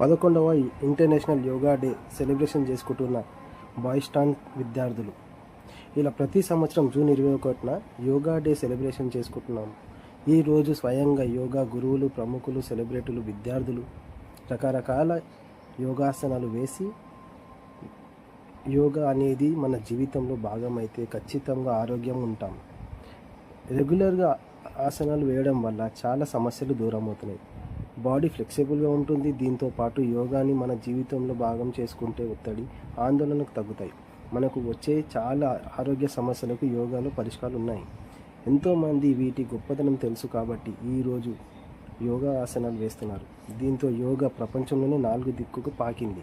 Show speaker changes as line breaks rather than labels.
పదకొండవ international yoga day celebration చేసుకుంటున్న బాయ్స్టాన్ విద్యార్థులు. ఇలా ప్రతి సంవత్సరం జూన్ ఇరవై ఒకటిన యోగా డే సెలబ్రేషన్ చేసుకుంటున్నాం. ఈరోజు స్వయంగా యోగా గురువులు ప్రముఖులు సెలబ్రిటీలు విద్యార్థులు రకరకాల యోగాసనాలు వేసి యోగా అనేది మన జీవితంలో భాగమైతే ఖచ్చితంగా ఆరోగ్యం ఉంటాం. రెగ్యులర్గా ఆసనాలు వేయడం వల్ల చాలా సమస్యలు దూరం అవుతున్నాయి బాడీ ఫ్లెక్సిబుల్గా ఉంటుంది దీంతో పాటు యోగాని మన జీవితంలో భాగం చేసుకుంటే ఒత్తిడి ఆందోళనకు తగ్గుతాయి. మనకు వచ్చే చాలా ఆరోగ్య సమస్యలకు యోగాలో పరిష్కారాలు ఉన్నాయి. ఎంతోమంది వీటి గొప్పతనం తెలుసు కాబట్టి ఈరోజు యోగా ఆసనాలు వేస్తున్నారు. దీంతో యోగా ప్రపంచంలోనే నాలుగు దిక్కుకు పాకింది.